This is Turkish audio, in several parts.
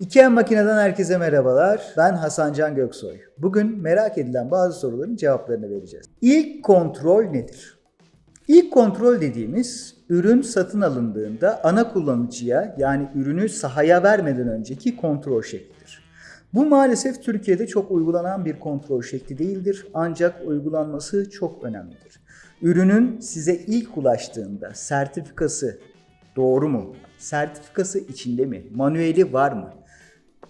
İKEA Makine'den herkese merhabalar. Ben Hasan Can Göksoy. Bugün merak edilen bazı soruların cevaplarını vereceğiz. İlk kontrol nedir? İlk kontrol dediğimiz ürün satın alındığında ana kullanıcıya yani ürünü sahaya vermeden önceki kontrol şeklidir. Bu maalesef Türkiye'de çok uygulanan bir kontrol şekli değildir ancak uygulanması çok önemlidir. Ürünün size ilk ulaştığında sertifikası doğru mu? Sertifikası içinde mi? Manueli var mı?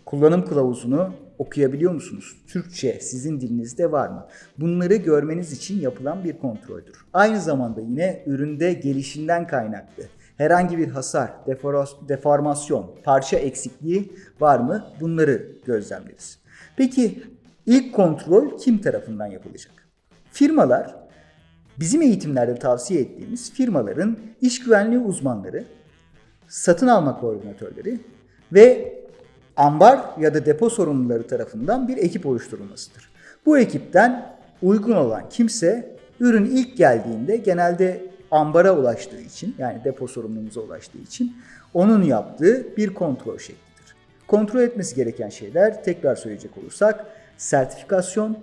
Kullanım kılavuzunu okuyabiliyor musunuz? Türkçe sizin dilinizde var mı? Bunları görmeniz için yapılan bir kontroldür. Aynı zamanda yine üründe gelişinden kaynaklı herhangi bir hasar, deformasyon, parça eksikliği var mı? Bunları gözlemleriz. Peki ilk kontrol kim tarafından yapılacak? Firmalar bizim eğitimlerde tavsiye ettiğimiz firmaların iş güvenliği uzmanları, satın alma koordinatörleri ve ambar ya da depo sorumluları tarafından bir ekip oluşturulmasıdır. Bu ekipten uygun olan kimse ürün ilk geldiğinde genelde ambara ulaştığı için yani depo sorumlumuza ulaştığı için onun yaptığı bir kontrol şeklidir. Kontrol etmesi gereken şeyler tekrar söyleyecek olursak sertifikasyon,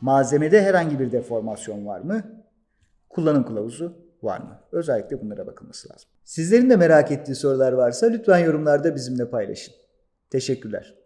malzemede herhangi bir deformasyon var mı? Kullanım kılavuzu var mı? Özellikle bunlara bakılması lazım. Sizlerin de merak ettiği sorular varsa lütfen yorumlarda bizimle paylaşın. Teşekkürler.